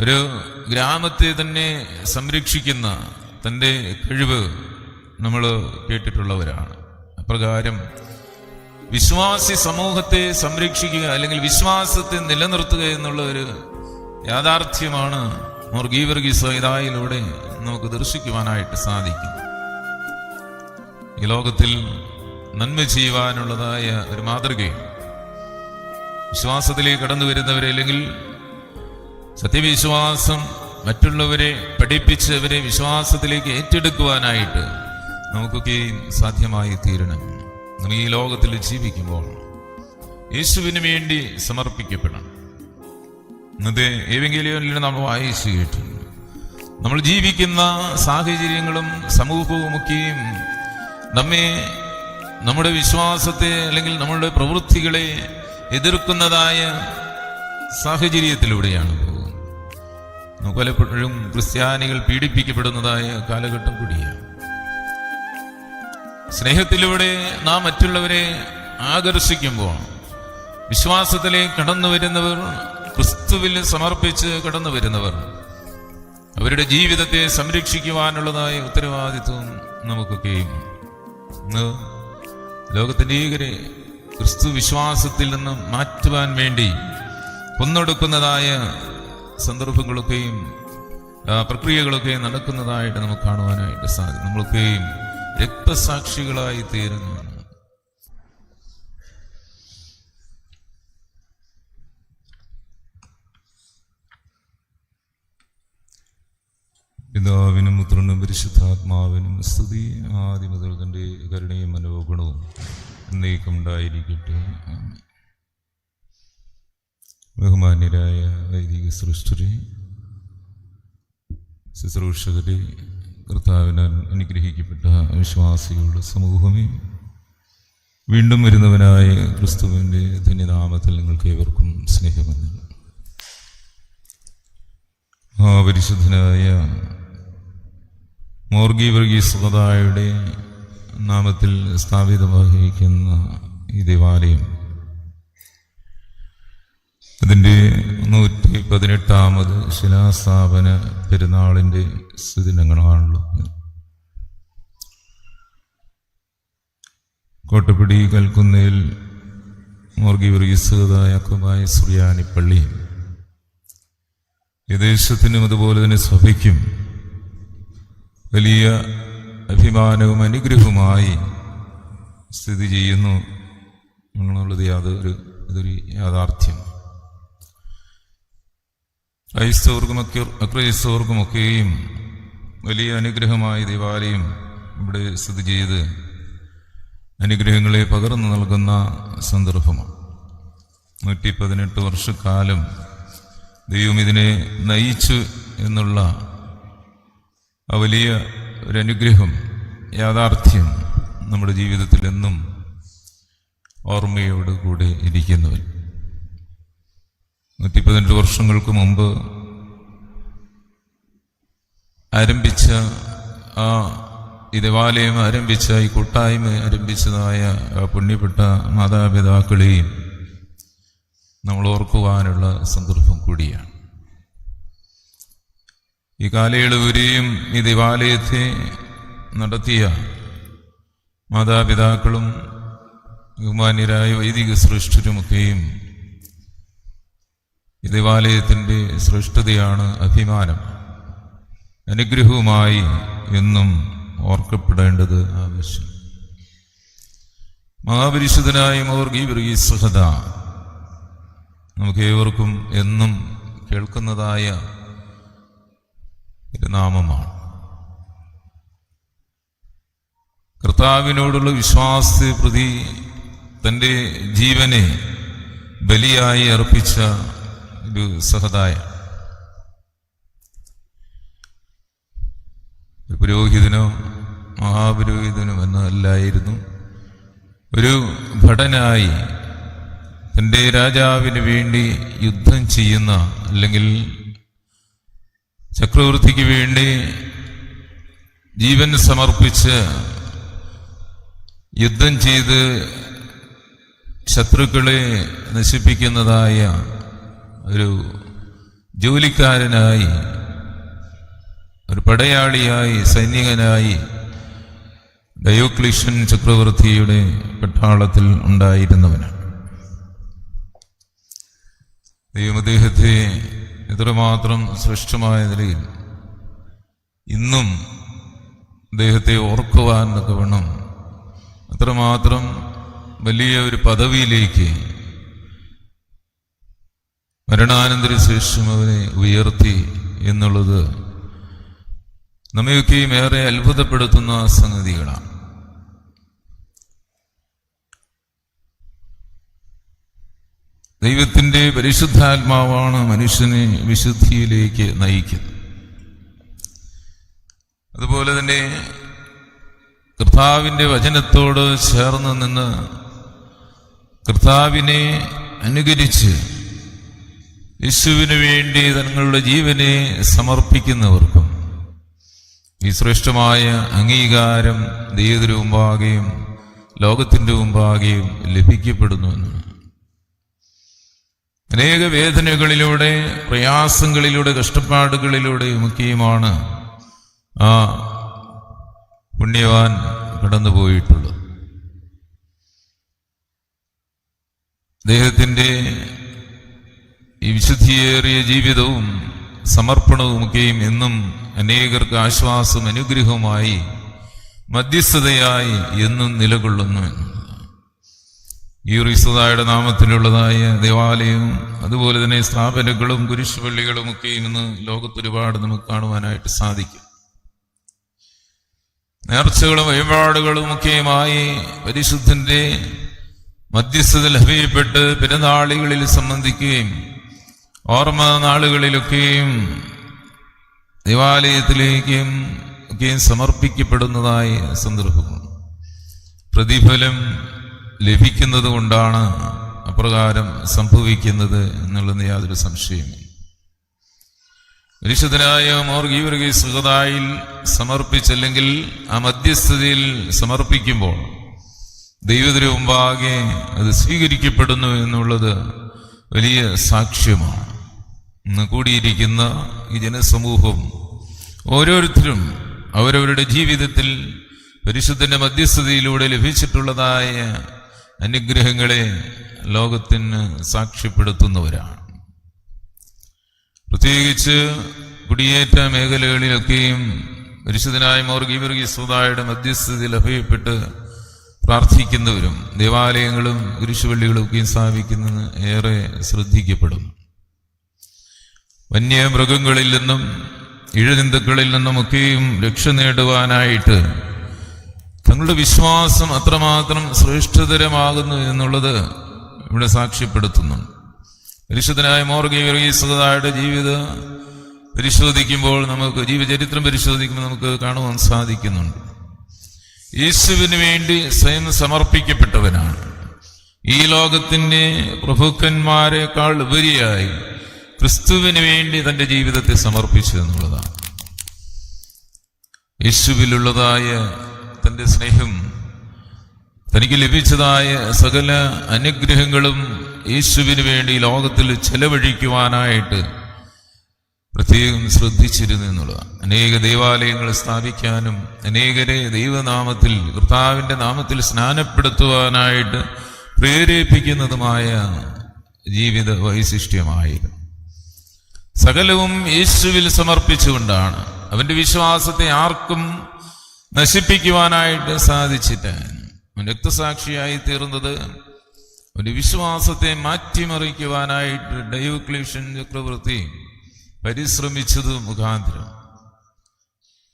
ഒരു ഗ്രാമത്തെ തന്നെ സംരക്ഷിക്കുന്ന തന്റെ കഴിവ് നമ്മൾ കേട്ടിട്ടുള്ളവരാണ്. അപ്രകാരം വിശ്വാസി സമൂഹത്തെ സംരക്ഷിക്കുക അല്ലെങ്കിൽ വിശ്വാസത്തെ നിലനിർത്തുക എന്നുള്ള ഒരു യാഥാർത്ഥ്യമാണ് മുർഗീവർഗീസ് ഇതായിലൂടെ നമുക്ക് ദർശിക്കുവാനായിട്ട് സാധിക്കും. ഈ ലോകത്തിൽ നന്മ ചെയ്യുവാനുള്ളതായ ഒരു മാതൃകയും വിശ്വാസത്തിലേക്ക് കടന്നു വരുന്നവരെ അല്ലെങ്കിൽ സത്യവിശ്വാസം മറ്റുള്ളവരെ പഠിപ്പിച്ച് അവരെ വിശ്വാസത്തിലേക്ക് ഏറ്റെടുക്കുവാനായിട്ട് നമുക്കൊക്കെ സാധ്യമായി തീരണം നമ്മൾ ഈ ലോകത്തിൽ ജീവിക്കുമ്പോൾ യേശുവിന് വേണ്ടി സമർപ്പിക്കപ്പെടണം. ഇന്നത്തെ ഏവെങ്കിലും നമ്മൾ വായിച്ചു കേട്ടു നമ്മൾ ജീവിക്കുന്ന സാഹചര്യങ്ങളും സമൂഹവും ഒക്കെയും നമ്മെ നമ്മുടെ വിശ്വാസത്തെ അല്ലെങ്കിൽ നമ്മളുടെ പ്രവൃത്തികളെ എതിർക്കുന്നതായ സാഹചര്യത്തിലൂടെയാണ് പലപ്പോഴും ക്രിസ്ത്യാനികൾ പീഡിപ്പിക്കപ്പെടുന്നതായ കാലഘട്ടം കൂടിയാണ്. സ്നേഹത്തിലൂടെ നാം മറ്റുള്ളവരെ ആകർഷിക്കുമ്പോൾ വിശ്വാസത്തിലേക്ക് കടന്നു വരുന്നവർ ക്രിസ്തുവിൽ സമർപ്പിച്ച് കടന്നു വരുന്നവർ അവരുടെ ജീവിതത്തെ സംരക്ഷിക്കുവാനുള്ളതായ ഉത്തരവാദിത്വം നമുക്കൊക്കെയും ഇന്ന് ലോകത്തിന്റെ ഈകരെ ക്രിസ്തു വിശ്വാസത്തിൽ നിന്ന് മാറ്റുവാൻ വേണ്ടി കൊന്നൊടുക്കുന്നതായ സന്ദർഭങ്ങളൊക്കെയും പ്രക്രിയകളൊക്കെയും നടക്കുന്നതായിട്ട് നമുക്ക് കാണുവാനായിട്ട് സാധിക്കും. നമ്മളൊക്കെയും രക്തസാക്ഷികളായി തീരുന്നു. പിതാവിനും പുത്രനും പരിശുദ്ധാത്മാവിനും സ്തുതി. ആദ്യം മുതൽ തന്റെ കരുണയും മനോഗുണവും എന്നേക്കും ഉണ്ടായിരിക്കട്ടെ ആമേൻ. ബഹുമാന്യരായ വൈദിക സൃഷ്ടി ശുശ്രൂഷകരെ കർത്താവിനാൽ അനുഗ്രഹിക്കപ്പെട്ട വിശ്വാസികളുടെ സമൂഹമേ വീണ്ടും വരുന്നവനായ ക്രിസ്തുവിന്റെ ധന്യനാമത്തിൽ നിങ്ങൾക്ക് ഏവർക്കും സ്നേഹമെന്ന് മഹാപരിശുദ്ധനായ പരിശുദ്ധനായ മോർഗി വർഗീസ്വതായുടെ നാമത്തിൽ സ്ഥാപിതമായിരിക്കുന്ന ഈ ദേവാലയം അതിന്റെ നൂറ്റി പതിനെട്ടാമത് ശിലാസ്ഥാപന പെരുന്നാളിന്റെ സുദിനങ്ങളാണുള്ളത് കോട്ടപ്പിടി കൽക്കുന്നേൽ മോർഗി വർഗീസ് സുഗതായ സുറിയാനി പള്ളിയും ഈ ദേശത്തിനും അതുപോലെ തന്നെ സഭയ്ക്കും വലിയ അഭിമാനവും അനുഗ്രഹവുമായി സ്ഥിതി ചെയ്യുന്നു. എന്നുള്ളത് യാതൊരു ഇതൊരു യാഥാർത്ഥ്യം. അക്രൈസ്തവർക്കുമൊക്കെയും വലിയ അനുഗ്രഹമായ ദേവാലയം ഇവിടെ സ്ഥിതി ചെയ്ത് അനുഗ്രഹങ്ങളെ പകർന്നു നൽകുന്ന സന്ദർഭമാണ്. നൂറ്റി പതിനെട്ട് വർഷക്കാലം ദൈവം ഇതിനെ നയിച്ചു എന്നുള്ള ആ വലിയ ഒരനുഗ്രഹം യാഥാർത്ഥ്യം നമ്മുടെ ജീവിതത്തിൽ എന്നും ഓർമ്മയോട് ഇരിക്കുന്നവൻ. നൂറ്റി പതിനെട്ട് വർഷങ്ങൾക്ക് മുമ്പ് ആരംഭിച്ച ആ ഈ ദേവാലയം ആരംഭിച്ച ഈ കൂട്ടായ്മ ആരംഭിച്ചതായ പുണ്യപ്പെട്ട മാതാപിതാക്കളെയും നമ്മൾ ഓർക്കുവാനുള്ള സന്ദർഭം കൂടിയാണ്. ഈ കാലയളവരെയും ഈ ദേവാലയത്തെ നടത്തിയ മാതാപിതാക്കളും ബഹുമാന്യരായ വൈദിക ശ്രേഷ്ഠരുമൊക്കെയും ഈ ദേവാലയത്തിന്റെ ശ്രേഷ്ഠതയാണ് അഭിമാനം. അനുഗ്രഹവുമായി എന്നും ഓർക്കപ്പെടേണ്ടത് ആവശ്യം. മഹാപരിശുദ്ധനായ മോർഗി വർഗീസഹത നമുക്ക് ഏവർക്കും എന്നും കേൾക്കുന്നതായ നാമമാണ് കർത്താവിനോടുള്ള വിശ്വാസത്തെ പ്രതി തന്റെ ജീവനെ ബലിയായി അർപ്പിച്ച സഹതായ. പുരോഹിതനോ മഹാപുരോഹിതനോ എന്നല്ലായിരുന്നു ഒരു ഭടനായി തന്റെ രാജാവിന് വേണ്ടി യുദ്ധം ചെയ്യുന്ന അല്ലെങ്കിൽ ചക്രവർത്തിക്ക് വേണ്ടി ജീവൻ സമർപ്പിച്ച് യുദ്ധം ചെയ്ത് ശത്രുക്കളെ നശിപ്പിക്കുന്നതായ ഒരു ജോലിക്കാരനായി ഒരു പടയാളിയായി സൈനികനായി ഡയോക്ലിഷ്യൻ ചക്രവർത്തിയുടെ പട്ടാളത്തിൽ ഉണ്ടായിരുന്നവനാണ്. ദൈവം അദ്ദേഹത്തെ എത്രമാത്രം ശ്രേഷ്ഠമായ നിലയിൽ ഇന്നും അദ്ദേഹത്തെ ഓർക്കുവാൻ എന്നൊക്കെ വേണം അത്രമാത്രം വലിയ ഒരു പദവിയിലേക്ക് മരണാനന്തര ശേഷം അവനെ ഉയർത്തി എന്നുള്ളത് നമ്മയൊക്കെയും ഏറെ അത്ഭുതപ്പെടുത്തുന്ന സംഗതികളാണ്. ദൈവത്തിന്റെ പരിശുദ്ധാത്മാവാണ് മനുഷ്യനെ വിശുദ്ധിയിലേക്ക് നയിക്കുന്നത്. അതുപോലെ തന്നെ കർത്താവിന്റെ വചനത്തോട് ചേർന്ന് നിന്ന് കർത്താവിനെ അനുകരിച്ച് യേശുവിന് വേണ്ടി തങ്ങളുടെ ജീവനെ സമർപ്പിക്കുന്നവർക്കും ഈ ശ്രേഷ്ഠമായ അംഗീകാരം ദൈവത്തിന് മുമ്പാകെയും ലോകത്തിന്റെ മുമ്പാകെയും ലഭിക്കപ്പെടുന്നുവെന്ന് അനേക വേദനകളിലൂടെ പ്രയാസങ്ങളിലൂടെ കഷ്ടപ്പാടുകളിലൂടെ മുഖ്യമാണ് ആ പുണ്യവാൻ കടന്നുപോയിട്ടുള്ളത്. അദ്ദേഹത്തിന്റെ ഈ വിശുദ്ധിയേറിയ ജീവിതവും സമർപ്പണവുമൊക്കെയും എന്നും അനേകർക്ക് ആശ്വാസം അനുഗ്രഹവുമായി മധ്യസ്ഥതയായി എന്നും നിലകൊള്ളുന്നു ഈ റിസ്തുതായുടെ നാമത്തിലുള്ളതായ ദേവാലയവും അതുപോലെ തന്നെ സ്ഥാപനങ്ങളും കുരിശുപള്ളികളും ഒക്കെയും ഇന്ന് ലോകത്തൊരുപാട് നമുക്ക് കാണുവാനായിട്ട് സാധിക്കും. നേർച്ചകളും വഴിപാടുകളും ഒക്കെയുമായി പരിശുദ്ധന്റെ മധ്യസ്ഥത ലഭ്യപ്പെട്ട് പെരുന്നാളികളിൽ സംബന്ധിക്കുകയും ഓർമ്മ നാളുകളിലൊക്കെയും ദേവാലയത്തിലേക്കും ഒക്കെയും സമർപ്പിക്കപ്പെടുന്നതായി സന്ദർഭം പ്രതിഫലം ലഭിക്കുന്നത് കൊണ്ടാണ് അപ്രകാരം സംഭവിക്കുന്നത് എന്നുള്ളത് യാതൊരു സംശയമില്ല പരിശുദ്ധനായ മോർഗീവർഗി സുഗതായിൽ സമർപ്പിച്ചല്ലെങ്കിൽ ആ മധ്യസ്ഥതയിൽ സമർപ്പിക്കുമ്പോൾ ദൈവത്തിന് മുമ്പാകെ അത് സ്വീകരിക്കപ്പെടുന്നു എന്നുള്ളത് വലിയ സാക്ഷ്യമാണ്. ഇന്ന് കൂടിയിരിക്കുന്ന ഈ ജനസമൂഹം ഓരോരുത്തരും അവരവരുടെ ജീവിതത്തിൽ പരിശുദ്ധന്റെ മധ്യസ്ഥതയിലൂടെ ലഭിച്ചിട്ടുള്ളതായ അനുഗ്രഹങ്ങളെ ലോകത്തിന് സാക്ഷ്യപ്പെടുത്തുന്നവരാണ്. പ്രത്യേകിച്ച് കുടിയേറ്റ മേഖലകളിലൊക്കെയും പരിശുദ്ധനായ മോർഗീവർഗി സുതായുടെ മധ്യസ്ഥതയിൽ അഭയപ്പെട്ട് പ്രാർത്ഥിക്കുന്നവരും ദേവാലയങ്ങളും കുരിശുപള്ളികളും ഒക്കെയും സ്ഥാപിക്കുന്നത് ഏറെ ശ്രദ്ധിക്കപ്പെടും വന്യമൃഗങ്ങളിൽ നിന്നും ഇഴജന്തുക്കളിൽ നിന്നുമൊക്കെയും രക്ഷ നേടുവാനായിട്ട് തങ്ങളുടെ വിശ്വാസം അത്രമാത്രം ശ്രേഷ്ഠതരമാകുന്നു എന്നുള്ളത് ഇവിടെ സാക്ഷ്യപ്പെടുത്തുന്നുണ്ട്. പരിശുദ്ധനായ മോർഗീവർഗീസതായുടെ ജീവിതം പരിശോധിക്കുമ്പോൾ നമുക്ക് ജീവചരിത്രം പരിശോധിക്കുമ്പോൾ നമുക്ക് കാണുവാൻ സാധിക്കുന്നുണ്ട്. യേശുവിന് വേണ്ടി സ്വയം സമർപ്പിക്കപ്പെട്ടവനാണ്. ഈ ലോകത്തിന്റെ പ്രഭുക്കന്മാരെക്കാൾ ഉപരിയായി ക്രിസ്തുവിന് വേണ്ടി തന്റെ ജീവിതത്തെ സമർപ്പിച്ചു എന്നുള്ളതാണ്. യേശുവിലുള്ളതായ തന്റെ സ്നേഹം തനിക്ക് ലഭിച്ചതായ സകല അനുഗ്രഹങ്ങളും യേശുവിന് വേണ്ടി ലോകത്തിൽ ചെലവഴിക്കുവാനായിട്ട് പ്രത്യേകം ശ്രദ്ധിച്ചിരുന്നു എന്നുള്ളതാണ്. അനേക ദേവാലയങ്ങൾ സ്ഥാപിക്കാനും അനേകരെ ദൈവനാമത്തിൽ കർത്താവിന്റെ നാമത്തിൽ സ്നാനപ്പെടുത്തുവാനായിട്ട് പ്രേരേപ്പിക്കുന്നതുമായ ജീവിത വൈശിഷ്ട്യമായിരുന്നു. സകലവും യേശുവിൽ സമർപ്പിച്ചുകൊണ്ടാണ്. അവന്റെ വിശ്വാസത്തെ ആർക്കും നശിപ്പിക്കുവാനായിട്ട് സാധിച്ചിട്ട് അവൻ രക്തസാക്ഷിയായി തീർന്നത് ഒരു വിശ്വാസത്തെ മാറ്റിമറിക്കുവാനായിട്ട് ഡയോക്ലീഷ്യൻ ചക്രവർത്തി പരിശ്രമിച്ചത് മുഖാന്തരം.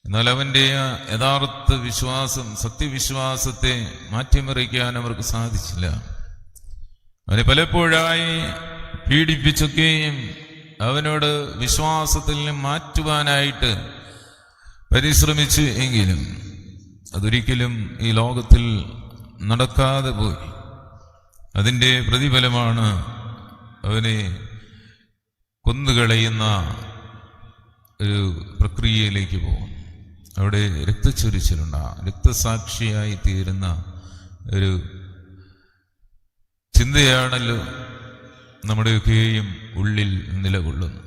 എന്നാൽ അവന്റെ യഥാർത്ഥ വിശ്വാസം സത്യവിശ്വാസത്തെ മാറ്റിമറിക്കാൻ അവർക്ക് സാധിച്ചില്ല. അവനെ പലപ്പോഴായി പീഡിപ്പിച്ചൊക്കെയും അവനോട് വിശ്വാസത്തിൽ മാറ്റുവാനായിട്ട് പരിശ്രമിച്ചു എങ്കിലും അതൊരിക്കലും ഈ ലോകത്തിൽ നടക്കാതെ പോയി. അതിന്റെ പ്രതിഫലമാണ് അവനെ കൊന്നുകളയുന്ന ഒരു പ്രക്രിയയിലേക്ക് പോകും അവിടെ രക്തച്ചൊരിച്ചിലുണ്ടാകും രക്തസാക്ഷിയായി തീരുന്ന ഒരു ചിന്തയാണല്ലോ നമ്മുടെയൊക്കെയും ഉള്ളിൽ നിലകൊള്ളുന്നു.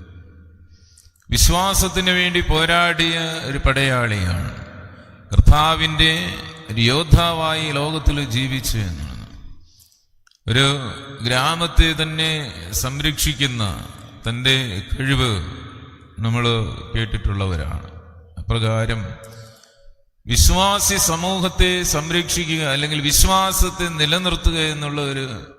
വിശ്വാസത്തിന് വേണ്ടി പോരാടിയ ഒരു പടയാളിയാണ്. കർത്താവിന്റെ ഒരു യോദ്ധാവായി ലോകത്തിൽ ജീവിച്ചു എന്നാണ്. ഒരു ഗ്രാമത്തെ തന്നെ സംരക്ഷിക്കുന്ന തന്റെ കഴിവ് നമ്മൾ കേട്ടിട്ടുള്ളവരാണ്. അപ്രകാരം വിശ്വാസി സമൂഹത്തെ സംരക്ഷിക്കുക അല്ലെങ്കിൽ വിശ്വാസത്തെ നിലനിർത്തുക എന്നുള്ള ഒരു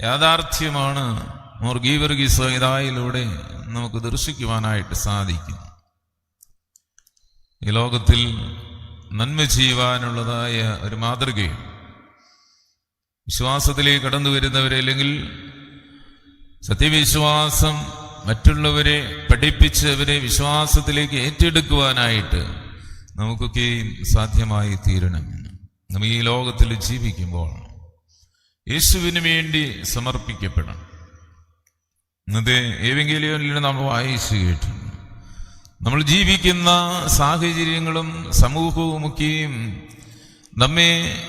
യാഥാർത്ഥ്യമാണ് മുർഗീവർഗി സഹിതായിലൂടെ നമുക്ക് ദർശിക്കുവാനായിട്ട് സാധിക്കും. ഈ ലോകത്തിൽ നന്മ ചെയ്യുവാനുള്ളതായ ഒരു മാതൃകയും വിശ്വാസത്തിലേക്ക് കടന്നു വരുന്നവരെ അല്ലെങ്കിൽ സത്യവിശ്വാസം മറ്റുള്ളവരെ പഠിപ്പിച്ച് അവരെ വിശ്വാസത്തിലേക്ക് ഏറ്റെടുക്കുവാനായിട്ട് നമുക്കൊക്കെയും സാധ്യമായി തീരണം. നമ്മൾ ഈ ലോകത്തിൽ ജീവിക്കുമ്പോൾ യേശുവിന് വേണ്ടി സമർപ്പിക്കപ്പെടണം. ഇന്നത്തെ ഏവെങ്കിലും നമ്മൾ വായിച്ചു കേട്ടിട്ടുണ്ട്. നമ്മൾ ജീവിക്കുന്ന സാഹചര്യങ്ങളും സമൂഹവും സമൂഹവുമൊക്കെയും നമ്മെ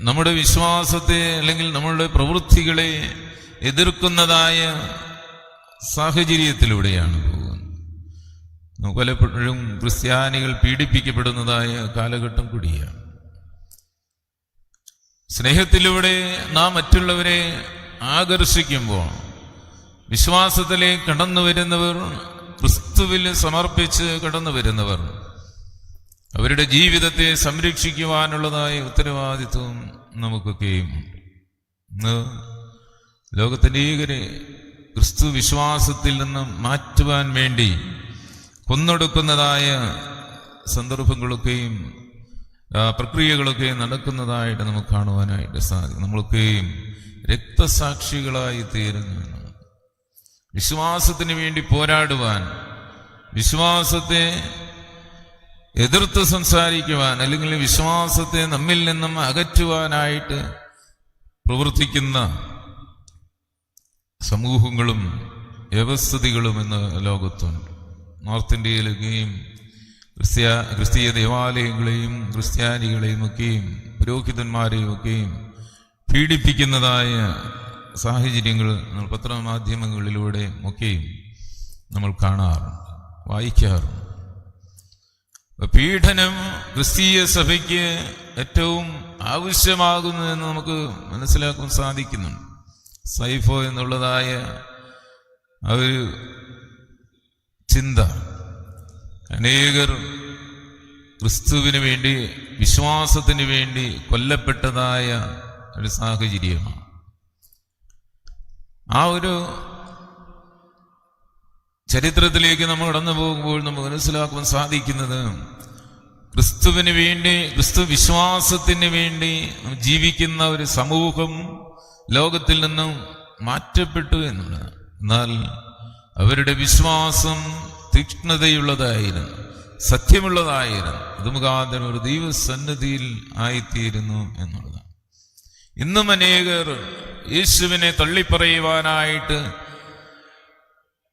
നമ്മുടെ വിശ്വാസത്തെ അല്ലെങ്കിൽ നമ്മളുടെ പ്രവൃത്തികളെ എതിർക്കുന്നതായ സാഹചര്യത്തിലൂടെയാണ് പോകുന്നത്. പലപ്പോഴും ക്രിസ്ത്യാനികൾ പീഡിപ്പിക്കപ്പെടുന്നതായ കാലഘട്ടം കൂടിയാണ്. സ്നേഹത്തിലൂടെ നാം മറ്റുള്ളവരെ ആകർഷിക്കുമ്പോൾ വിശ്വാസത്തിലേക്ക് കടന്നു വരുന്നവർ ക്രിസ്തുവിൽ സമർപ്പിച്ച് കടന്നു വരുന്നവർ അവരുടെ ജീവിതത്തെ സംരക്ഷിക്കുവാനുള്ളതായ ഉത്തരവാദിത്വം നമുക്കൊക്കെയും ഇന്ന് ലോകത്തിനേകരെ ക്രിസ്തു വിശ്വാസത്തിൽ നിന്ന് മാറ്റുവാൻ വേണ്ടി കൊന്നൊടുക്കുന്നതായ സന്ദർഭങ്ങളൊക്കെയും ആ, പ്രക്രിയകളൊക്കെയും നടക്കുന്നതായിട്ട് നമുക്ക് കാണുവാനായിട്ട് സാധിക്കും. നമ്മളൊക്കെയും രക്തസാക്ഷികളായി തീരുന്നു വിശ്വാസത്തിന് വേണ്ടി പോരാടുവാൻ വിശ്വാസത്തെ എതിർത്ത് സംസാരിക്കുവാൻ അല്ലെങ്കിൽ വിശ്വാസത്തെ നമ്മിൽ നിന്നും അകറ്റുവാനായിട്ട് പ്രവർത്തിക്കുന്ന സമൂഹങ്ങളും വ്യവസ്ഥിതികളും ഇന്ന് ലോകത്തുണ്ട്. നോർത്ത് ഇന്ത്യയിലൊക്കെയും ക്രിസ്ത്യ ക്രിസ്തീയ ദേവാലയങ്ങളെയും ക്രിസ്ത്യാനികളെയും ഒക്കെയും പുരോഹിതന്മാരെയും ഒക്കെയും പീഡിപ്പിക്കുന്നതായ സാഹചര്യങ്ങൾ നമ്മൾ പത്രമാധ്യമങ്ങളിലൂടെ ഒക്കെയും നമ്മൾ കാണാറുണ്ട് വായിക്കാറുണ്ട്. പീഡനം ക്രിസ്തീയ സഭയ്ക്ക് ഏറ്റവും ആവശ്യമാകുന്നു എന്ന് നമുക്ക് മനസ്സിലാക്കാൻ സാധിക്കുന്നുണ്ട്. സൈഫോ എന്നുള്ളതായ ഒരു ചിന്ത അനേകർ ക്രിസ്തുവിന് വേണ്ടി വിശ്വാസത്തിന് വേണ്ടി കൊല്ലപ്പെട്ടതായ ഒരു സാഹചര്യമാണ്. ആ ഒരു ചരിത്രത്തിലേക്ക് നമ്മൾ കടന്നു പോകുമ്പോൾ നമുക്ക് മനസ്സിലാക്കുവാൻ സാധിക്കുന്നത് ക്രിസ്തുവിന് വേണ്ടി ക്രിസ്തു വിശ്വാസത്തിന് വേണ്ടി ജീവിക്കുന്ന ഒരു സമൂഹം ലോകത്തിൽ നിന്നും മാറ്റപ്പെട്ടു എന്നുള്ളത് എന്നാൽ അവരുടെ വിശ്വാസം തീക്ഷ്ണതയുള്ളതായിരുന്നു സത്യമുള്ളതായിരുന്നു. ഇത് മുഖാന്തരം ഒരു ദൈവസന്നിധിയിൽ ആയിത്തീരുന്നു എന്നുള്ളതാണ്. ഇന്നും അനേകർ യേശുവിനെ തള്ളിപ്പറയുവാനായിട്ട്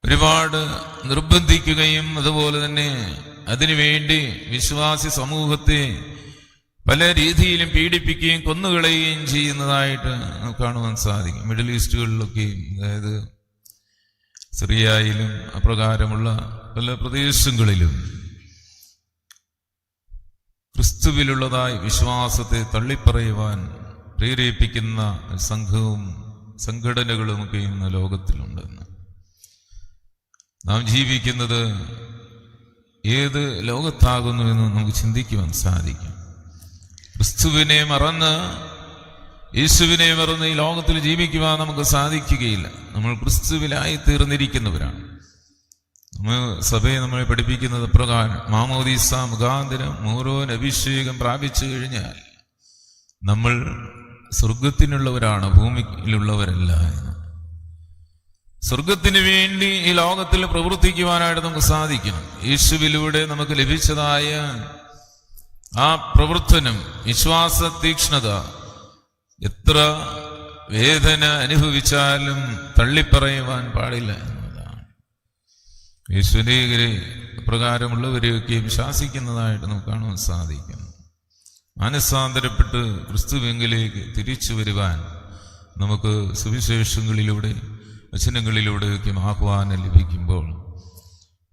ഒരുപാട് നിർബന്ധിക്കുകയും അതുപോലെ തന്നെ അതിനുവേണ്ടി വിശ്വാസി സമൂഹത്തെ പല രീതിയിലും പീഡിപ്പിക്കുകയും കൊന്നുകളയുകയും ചെയ്യുന്നതായിട്ട് കാണുവാൻ സാധിക്കും. മിഡിൽ ഈസ്റ്റുകളിലൊക്കെയും അതായത് സിറിയയിലും അപ്രകാരമുള്ള പല പ്രദേശങ്ങളിലും ക്രിസ്തുവിലുള്ളതായി വിശ്വാസത്തെ തള്ളിപ്പറയുവാൻ പ്രേരിപ്പിക്കുന്ന സംഘവും സംഘടനകളുമൊക്കെ ഇന്ന് ലോകത്തിലുണ്ടെന്ന് നാം ജീവിക്കുന്നത് ഏത് ലോകത്താകുന്നു എന്ന് നമുക്ക് ചിന്തിക്കുവാൻ സാധിക്കും. ക്രിസ്തുവിനെ മറന്ന് യേശുവിനെ മറന്ന് ഈ ലോകത്തിൽ ജീവിക്കുവാൻ നമുക്ക് സാധിക്കുകയില്ല. നമ്മൾ ക്രിസ്തുവിലായി തീർന്നിരിക്കുന്നവരാണ്. നമ്മൾ സഭയെ നമ്മളെ പഠിപ്പിക്കുന്നത് പ്രകാരം മാമോദീസ മുഖാന്തരം ഓരോൻ അഭിഷേകം പ്രാപിച്ചു കഴിഞ്ഞാൽ നമ്മൾ സ്വർഗത്തിനുള്ളവരാണ് ഭൂമിയിലുള്ളവരല്ല എന്ന്. സ്വർഗത്തിന് വേണ്ടി ഈ ലോകത്തിൽ പ്രവർത്തിക്കുവാനായിട്ട് നമുക്ക് സാധിക്കണം. യേശുവിലൂടെ നമുക്ക് ലഭിച്ചതായ ആ പ്രവർത്തനം വിശ്വാസ തീക്ഷ്ണത എത്ര വേദന അനുഭവിച്ചാലും തള്ളിപ്പറയുവാൻ പാടില്ല എന്നതാണ്. യേശുവിനെ പ്രകാരമുള്ളവരെയൊക്കെയും ശാസിക്കുന്നതായിട്ട് നമുക്ക് കാണുവാൻ സാധിക്കും മനസ്സാന്തരപ്പെട്ട് ക്രിസ്തുവെങ്കിലേക്ക് തിരിച്ചു വരുവാൻ നമുക്ക് സുവിശേഷങ്ങളിലൂടെ വചനങ്ങളിലൂടെയൊക്കെ ആഹ്വാനം ലഭിക്കുമ്പോൾ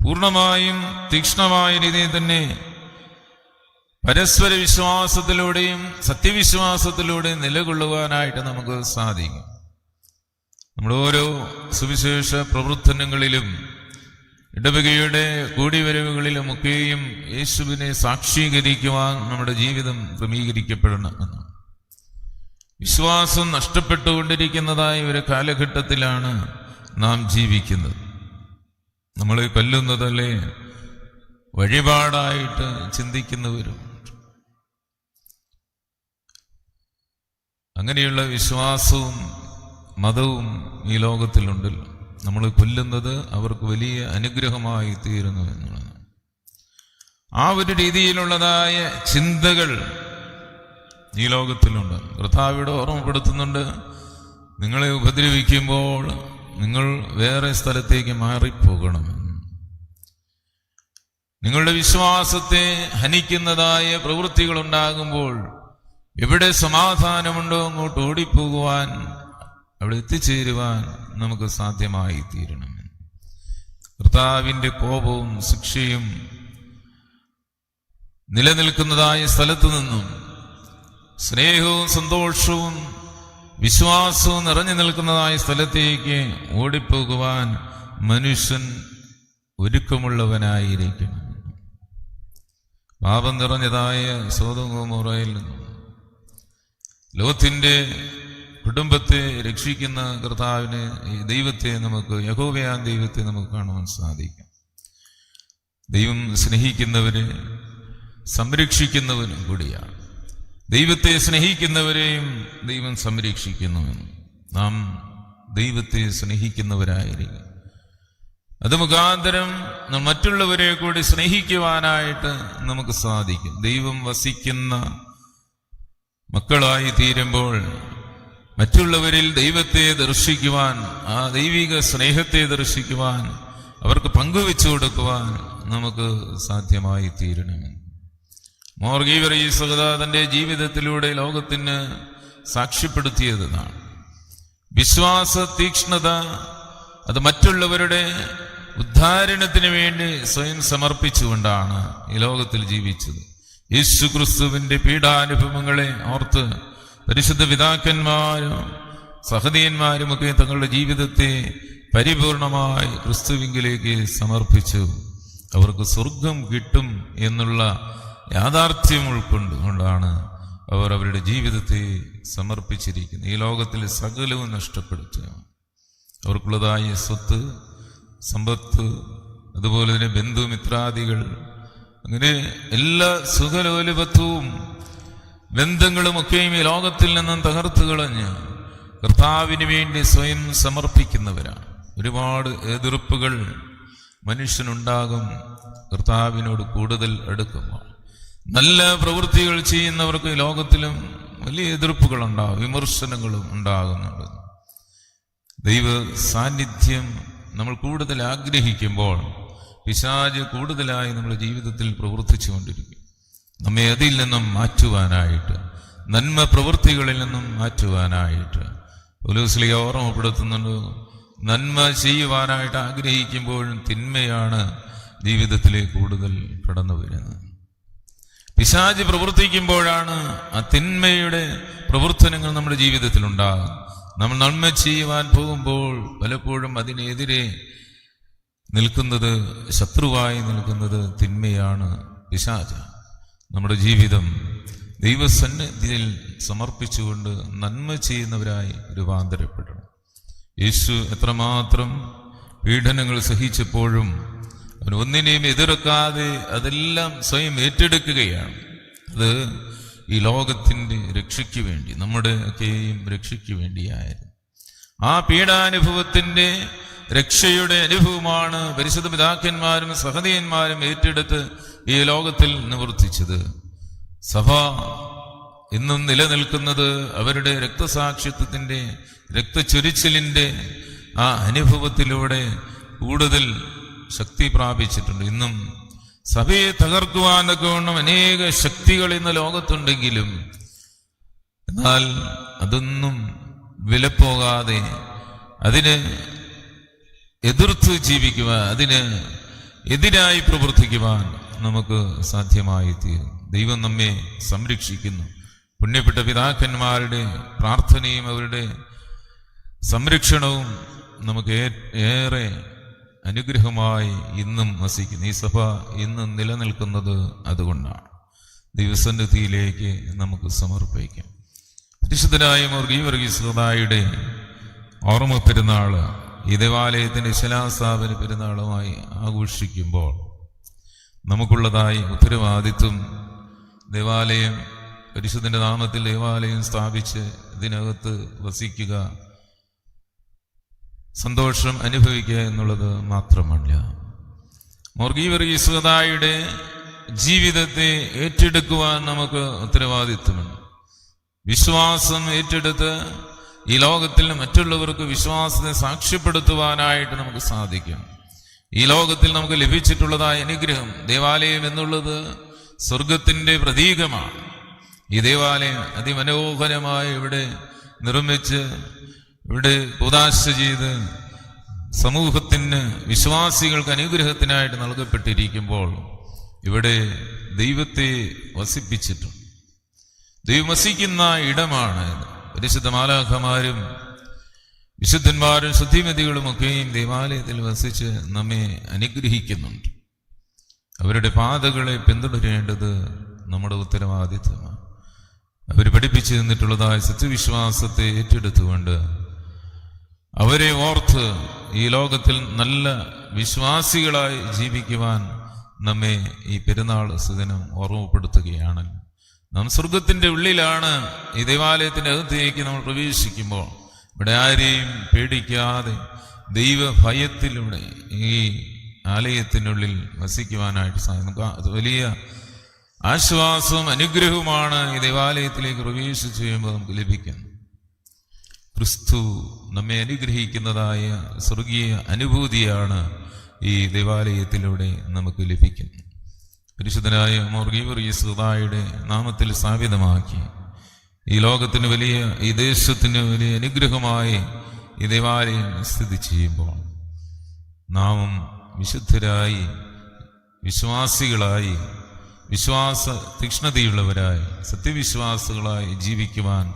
പൂർണമായും തീക്ഷ്ണമായ രീതിയിൽ തന്നെ പരസ്പര വിശ്വാസത്തിലൂടെയും സത്യവിശ്വാസത്തിലൂടെയും നിലകൊള്ളുവാനായിട്ട് നമുക്ക് സാധിക്കും. നമ്മുടെ ഓരോ സുവിശേഷ പ്രവർത്തനങ്ങളിലും ഇടവകയുടെ കൂടിവരവുകളിലുമൊക്കെയും യേശുവിനെ സാക്ഷീകരിക്കുവാൻ നമ്മുടെ ജീവിതം ക്രമീകരിക്കപ്പെടണമെന്ന് വിശ്വാസം നഷ്ടപ്പെട്ടുകൊണ്ടിരിക്കുന്നതായ ഒരു കാലഘട്ടത്തിലാണ് നാം ജീവിക്കുന്നത്. നമ്മളെ കൊല്ലുന്നതല്ലേ വഴിപാടായിട്ട് ചിന്തിക്കുന്നവരും അങ്ങനെയുള്ള വിശ്വാസവും മതവും ഈ ലോകത്തിലുണ്ടല്ലോ നമ്മൾ കൊല്ലുന്നത് അവർക്ക് വലിയ അനുഗ്രഹമായി തീരുന്നു എന്നുള്ളത് ആ ഒരു രീതിയിലുള്ളതായ ചിന്തകൾ ഈ ലോകത്തിലുണ്ട്. കർത്താവിടെ ഓർമ്മപ്പെടുത്തുന്നുണ്ട്. നിങ്ങളെ ഉപദ്രവിക്കുമ്പോൾ നിങ്ങൾ വേറെ സ്ഥലത്തേക്ക് മാറിപ്പോകണം. നിങ്ങളുടെ വിശ്വാസത്തെ ഹനിക്കുന്നതായ പ്രവൃത്തികൾ ഉണ്ടാകുമ്പോൾ എവിടെ സമാധാനമുണ്ടോ അങ്ങോട്ട് ഓടിപ്പോകുവാൻ അവിടെ എത്തിച്ചേരുവാൻ നമുക്ക് സാധ്യമായി തീരണം കർത്താവിന്റെ കോപവും ശിക്ഷയും നിലനിൽക്കുന്നതായ സ്ഥലത്തു നിന്നും സ്നേഹവും സന്തോഷവും വിശ്വാസവും നിറഞ്ഞു നിൽക്കുന്നതായ സ്ഥലത്തേക്ക് ഓടിപ്പോകുവാൻ മനുഷ്യൻ ഒരുക്കമുള്ളവനായിരിക്കണം. പാപം നിറഞ്ഞതായ സ്വതന്ത്രമുറയിൽ നിന്നും ലോകത്തിന്റെ കുടുംബത്തെ രക്ഷിക്കുന്ന കർത്താവിന് ഈ ദൈവത്തെ നമുക്ക് യഹോവയാൻ ദൈവത്തെ നമുക്ക് കാണുവാൻ സാധിക്കും. ദൈവം സ്നേഹിക്കുന്നവരെ സംരക്ഷിക്കുന്നവനും കൂടിയാണ്. ദൈവത്തെ സ്നേഹിക്കുന്നവരെയും ദൈവം സംരക്ഷിക്കുന്നുവെന്ന്. നാം ദൈവത്തെ സ്നേഹിക്കുന്നവരായിരിക്കും. അത് മുഖാന്തരം മറ്റുള്ളവരെ കൂടി സ്നേഹിക്കുവാനായിട്ട് നമുക്ക് സാധിക്കും. ദൈവം വസിക്കുന്ന മക്കളായി തീരുമ്പോൾ മറ്റുള്ളവരിൽ ദൈവത്തെ ദർശിക്കുവാൻ ആ ദൈവിക സ്നേഹത്തെ ദർശിക്കുവാൻ അവർക്ക് പങ്കുവെച്ചു കൊടുക്കുവാൻ നമുക്ക് സാധ്യമായി തീരണം. മോർഗീവർ ഈ സഹത ജീവിതത്തിലൂടെ ലോകത്തിന് സാക്ഷ്യപ്പെടുത്തിയതാണ്. വിശ്വാസ തീക്ഷ്ണത അത് മറ്റുള്ളവരുടെ ഉദ്ധാരണത്തിന് വേണ്ടി സ്വയം സമർപ്പിച്ചുകൊണ്ടാണ് ഈ ലോകത്തിൽ ജീവിച്ചത്. യേശു ക്രിസ്തുവിന്റെ പീഡാനുഭവങ്ങളെ ഓർത്ത് പരിശുദ്ധ പിതാക്കന്മാരും സഹതീയന്മാരുമൊക്കെ തങ്ങളുടെ ജീവിതത്തെ പരിപൂർണമായി ക്രിസ്തുവിങ്കിലേക്ക് സമർപ്പിച്ചു. അവർക്ക് സ്വർഗം കിട്ടും എന്നുള്ള യാഥാർത്ഥ്യം ഉൾക്കൊണ്ടുകൊണ്ടാണ് അവർ അവരുടെ ജീവിതത്തെ സമർപ്പിച്ചിരിക്കുന്നത്. ഈ ലോകത്തിൽ സകലവും നഷ്ടപ്പെടുത്തുക. അവർക്കുള്ളതായ സ്വത്ത് സമ്പത്ത് അതുപോലെ തന്നെ ബന്ധുമിത്രാദികൾ അങ്ങനെ എല്ലാ സുഖലോലുപത്വവും ബന്ധങ്ങളും ഒക്കെയും ഈ ലോകത്തിൽ നിന്നും തകർത്തു കളഞ്ഞ് കർത്താവിന് വേണ്ടി സ്വയം സമർപ്പിക്കുന്നവരാണ്. ഒരുപാട് എതിർപ്പുകൾ മനുഷ്യനുണ്ടാകും കർത്താവിനോട് കൂടുതൽ അടുക്കുമ്പോൾ. നല്ല പ്രവൃത്തികൾ ചെയ്യുന്നവർക്ക് ലോകത്തിലും വലിയ എതിർപ്പുകൾ ഉണ്ടാകും വിമർശനങ്ങളും ഉണ്ടാകുന്നുണ്ട്. ദൈവ സാന്നിധ്യം നമ്മൾ കൂടുതൽ ആഗ്രഹിക്കുമ്പോൾ പിശാജ് കൂടുതലായി നമ്മുടെ ജീവിതത്തിൽ പ്രവർത്തിച്ചുകൊണ്ടിരിക്കും. നമ്മെ അതിൽ നിന്നും മാറ്റുവാനായിട്ട് നന്മ പ്രവൃത്തികളിൽ നിന്നും മാറ്റുവാനായിട്ട്. പോലീസിലേക്ക് ഓർമ്മപ്പെടുത്തുന്നുണ്ട് നന്മ ചെയ്യുവാനായിട്ട് ആഗ്രഹിക്കുമ്പോഴും തിന്മയാണ് ജീവിതത്തിലെ കൂടുതൽ കടന്നു വരുന്നത്. പിശാജ് പ്രവർത്തിക്കുമ്പോഴാണ് ആ തിന്മയുടെ പ്രവർത്തനങ്ങൾ നമ്മുടെ ജീവിതത്തിൽ ഉണ്ടാകും നമ്മൾ നന്മ ചെയ്യുവാൻ പോകുമ്പോൾ പലപ്പോഴും അതിനെതിരെ നിൽക്കുന്നത് ശത്രുവായി നിൽക്കുന്നത് തിന്മയാണ് പിശാച. നമ്മുടെ ജീവിതം ദൈവസന്നിധിയിൽ സമർപ്പിച്ചുകൊണ്ട് നന്മ ചെയ്യുന്നവരായി രൂപാന്തരപ്പെടണം യേശു എത്രമാത്രം പീഡനങ്ങൾ സഹിച്ചപ്പോഴും അവൻ ഒന്നിനെയും എതിർക്കാതെ അതെല്ലാം സ്വയം ഏറ്റെടുക്കുകയാണ്. അത് ഈ ലോകത്തിന്റെ രക്ഷയ്ക്ക് വേണ്ടി നമ്മുടെ ഒക്കെയും രക്ഷയ്ക്ക് വേണ്ടിയായിരുന്നു. ആ പീഡാനുഭവത്തിന്റെ രക്ഷയുടെ അനുഭവമാണ് പരിശുദ്ധ പിതാക്കന്മാരും സഹതീയന്മാരും ഏറ്റെടുത്ത് ഈ ലോകത്തിൽ നിവർത്തിച്ചത്. സഭ ഇന്നും നിലനിൽക്കുന്നത് അവരുടെ രക്തസാക്ഷിത്വത്തിന്റെ രക്തചൊരിച്ചിലിന്റെ ആ അനുഭവത്തിലൂടെ കൂടുതൽ ശക്തി പ്രാപിച്ചിട്ടുണ്ട്. ഇന്നും സഭയെ തകർക്കുവാനൊക്കെ വേണം അനേക ശക്തികൾ ഇന്ന് ലോകത്തുണ്ടെങ്കിലും എന്നാൽ അതൊന്നും വിലപ്പോകാതെ അതിന് എതിർത്ത് ജീവിക്കുവാൻ അതിന് എതിരായി പ്രവർത്തിക്കുവാൻ നമുക്ക് സാധ്യമായി തീരും ദൈവം നമ്മെ സംരക്ഷിക്കുന്നു. പുണ്യപ്പെട്ട പിതാക്കന്മാരുടെ പ്രാർത്ഥനയും അവരുടെ സംരക്ഷണവും നമുക്ക് ഏറെ അനുഗ്രഹമായി ഇന്നും വസിക്കുന്നു. ഈ സഭ ഇന്നും നിലനിൽക്കുന്നത് അതുകൊണ്ടാണ്. ദൈവസന്നിധിയിലേക്ക് നമുക്ക് സമർപ്പിക്കാം. പരിശുദ്ധനായ മുർഗീവർഗീസ്വതായുടെ ഓർമ്മ പെരുന്നാൾ ഈ ദേവാലയത്തിന്റെ ശിലാസ്ഥാപന പെരുന്നാളുമായി ആഘോഷിക്കുമ്പോൾ നമുക്കുള്ളതായി ഉത്തരവാദിത്വം ദേവാലയം പരിശുദ്ധന്റെ നാമത്തിൽ ദേവാലയം സ്ഥാപിച്ച് ഇതിനകത്ത് വസിക്കുക സന്തോഷം അനുഭവിക്കുക എന്നുള്ളത് മാത്രമല്ല. മുർഗീവർഗീസ്വതായുടെ ജീവിതത്തെ ഏറ്റെടുക്കുവാൻ നമുക്ക് ഉത്തരവാദിത്വമുണ്ട്. വിശ്വാസം ഏറ്റെടുത്ത് ഈ ലോകത്തിൽ മറ്റുള്ളവർക്ക് വിശ്വാസത്തെ സാക്ഷ്യപ്പെടുത്തുവാനായിട്ട് നമുക്ക് സാധിക്കും. ഈ ലോകത്തിൽ നമുക്ക് ലഭിച്ചിട്ടുള്ളതായ അനുഗ്രഹം ദേവാലയം എന്നുള്ളത് സ്വർഗത്തിന്റെ പ്രതീകമാണ്. ഈ ദേവാലയം അതിമനോഹരമായി ഇവിടെ നിർമ്മിച്ച് ഇവിടെ ഉദാശ ചെയ്ത് സമൂഹത്തിന് വിശ്വാസികൾക്ക് അനുഗ്രഹത്തിനായിട്ട് നൽകപ്പെട്ടിരിക്കുമ്പോൾ ഇവിടെ ദൈവത്തെ വസിപ്പിച്ചിട്ടുണ്ട്. ദൈവം വസിക്കുന്ന ഇടമാണ് ഇത്. പരിശുദ്ധ മാലാഖമാരും വിശുദ്ധന്മാരും ശുദ്ധിമതികളും ഒക്കെയും ദേവാലയത്തിൽ വസിച്ച് നമ്മെ അനുഗ്രഹിക്കുന്നുണ്ട്. അവരുടെ പാതകളെ പിന്തുടരേണ്ടത് നമ്മുടെ ഉത്തരവാദിത്വമാണ് അവർ പഠിപ്പിച്ചു തന്നിട്ടുള്ളതായ സത്യവിശ്വാസത്തെ ഏറ്റെടുത്തുകൊണ്ട് അവരെ ഓർത്ത് ഈ ലോകത്തിൽ നല്ല വിശ്വാസികളായി ജീവിക്കുവാൻ നമ്മെ ഈ പെരുന്നാൾ സുദിനം ഓർമ്മപ്പെടുത്തുകയാണ് നാം സ്വർഗത്തിന്റെ ഉള്ളിലാണ് ഈ ദേവാലയത്തിന്റെ അകത്തേക്ക് നമ്മൾ പ്രവേശിക്കുമ്പോൾ ഇവിടെ ആരെയും പേടിക്കാതെ ദൈവ ഭയത്തിലൂടെ ഈ ആലയത്തിനുള്ളിൽ വസിക്കുവാനായിട്ട് സാധിക്കും. വലിയ ആശ്വാസവും അനുഗ്രഹവുമാണ് ഈ ദേവാലയത്തിലേക്ക് പ്രവേശിച്ചു കഴിയുമ്പോൾ നമുക്ക് ലഭിക്കുന്നത്. ക്രിസ്തു നമ്മെ അനുഗ്രഹിക്കുന്നതായ സ്വർഗീയ അനുഭൂതിയാണ് ഈ ദേവാലയത്തിലൂടെ നമുക്ക് ലഭിക്കുന്നത്. പരിശുദ്ധനായ മോർഗീവറിയസുതായുടെ നാമത്തിൽ സ്ഥാപിതമാക്കി ഈ ലോകത്തിന് വലിയ ഈ ദേശത്തിന് വലിയ അനുഗ്രഹമായി ഈ ദേവാലയം സ്ഥിതി ചെയ്യുമ്പോൾ നാമും വിശുദ്ധരായി വിശ്വാസികളായി വിശ്വാസ തീക്ഷ്ണതയുള്ളവരായി സത്യവിശ്വാസികളായി ജീവിക്കുവാൻ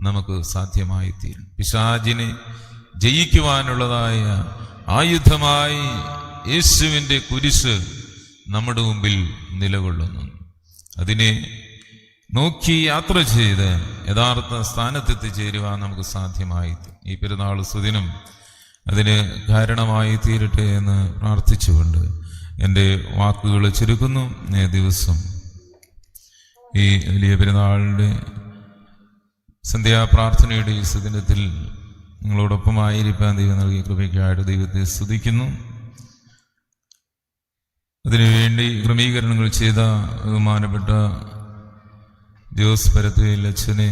നമുക്ക് സാധ്യമായി തീരും പിശാചിനെ ജയിക്കുവാനുള്ളതായ ആയുധമായി യേശുവിന്റെ കുരിശ് നമ്മുടെ മുമ്പിൽ നിലകൊള്ളുന്നു. അതിനെ നോക്കി യാത്ര ചെയ്ത് യഥാർത്ഥ സ്ഥാനത്തെത്തിച്ചേരുവാൻ നമുക്ക് സാധ്യമായി. ഈ പെരുന്നാൾ സുദിനം അതിന് കാരണമായി തീരട്ടെ എന്ന് പ്രാർത്ഥിച്ചുകൊണ്ട് എന്റെ വാക്കുകൾ ചുരുക്കുന്നു. ദിവസം ഈ വലിയ പെരുന്നാളിന്റെ സന്ധ്യാപ്രാർത്ഥനയുടെ ഈ സുദിനത്തിൽ നിങ്ങളോടൊപ്പമായിരിക്കാൻ ദൈവം നൽകിയ കൃപയ്ക്കായിട്ട് ദൈവത്തെ സ്തുതിക്കുന്നു. അതിനുവേണ്ടി ക്രമീകരണങ്ങൾ ചെയ്ത ബഹുമാനപ്പെട്ട ജോസ് പരത്തുവേൽ അച്ഛനെ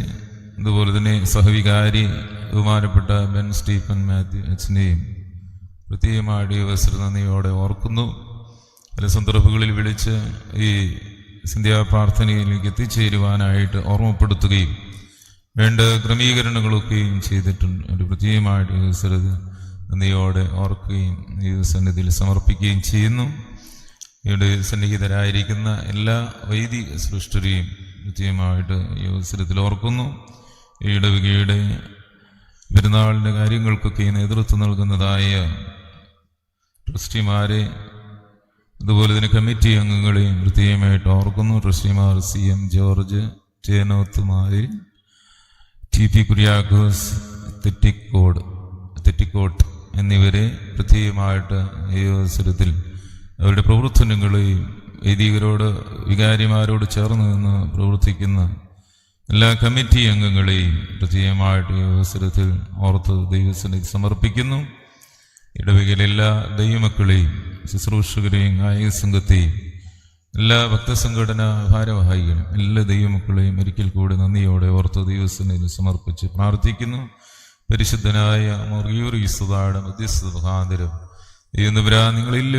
അതുപോലെ തന്നെ സഹവികാരി ബഹുമാനപ്പെട്ട ബെൻ സ്റ്റീഫൻ മാത്യു അച്ഛനെയും പ്രത്യേകമായിട്ട് ഈ അവസരം നന്ദിയോടെ ഓർക്കുന്നു. പല സന്ദർഭങ്ങളിൽ വിളിച്ച് ഈ സന്ധ്യാപ്രാർത്ഥനയിലേക്ക് എത്തിച്ചേരുവാനായിട്ട് ഓർമ്മപ്പെടുത്തുകയും വേണ്ട ക്രമീകരണങ്ങളൊക്കെയും ചെയ്തിട്ടുണ്ട്. ഒരു പ്രത്യേകമായിട്ട് ഈ നന്ദിയോടെ ഓർക്കുകയും ഈ സന്നിധിയിൽ സമർപ്പിക്കുകയും ചെയ്യുന്നു. ഇവിടെ സന്നിഹിതരായിരിക്കുന്ന എല്ലാ വൈദിക സൃഷ്ടിയും നിത്യമായിട്ട് ഈ അവസരത്തിൽ ഓർക്കുന്നു. ഈ ഇടവകയുടെ പെരുന്നാളിന്റെ കാര്യങ്ങൾക്കൊക്കെ നേതൃത്വം നൽകുന്നതായ ട്രസ്റ്റിമാരെ അതുപോലെ തന്നെ കമ്മിറ്റി അംഗങ്ങളെയും പ്രത്യേകമായിട്ട് ഓർക്കുന്നു. ട്രസ്റ്റിമാർ C M George ചേനോത്തുമാരി T P Kuriakose Thettikode Thettikode എന്നിവരെ പ്രത്യേകമായിട്ട് ഈ അവസരത്തിൽ അവരുടെ പ്രവർത്തനങ്ങളെയും വൈദികരോട് വികാരിമാരോട് ചേർന്ന് നിന്ന് പ്രവർത്തിക്കുന്ന എല്ലാ കമ്മിറ്റി അംഗങ്ങളെയും പ്രത്യേകമായിട്ട് ഈ അവസരത്തിൽ ഓർത്ത് ദൈവസന്നിധി സമർപ്പിക്കുന്നു. ഇടവകയിലെ എല്ലാ ദൈവമക്കളെയും ശുശ്രൂഷകരെയും ഗായക സംഘത്തെയും എല്ലാ ഭക്തസംഘടന ഭാരവാഹികളും എല്ലാ ദൈവമക്കളെയും ഒരിക്കൽ കൂടി നന്ദിയോടെ ഓർത്ത് ദൈവസന്നിധി സമർപ്പിച്ച് പ്രാർത്ഥിക്കുന്നു. പരിശുദ്ധനായ മുറിയൂർ ഈസ്തുതാട് മധ്യസ്ഥ മുഖാന്തരം ദൈവം നിങ്ങളെല്ലാം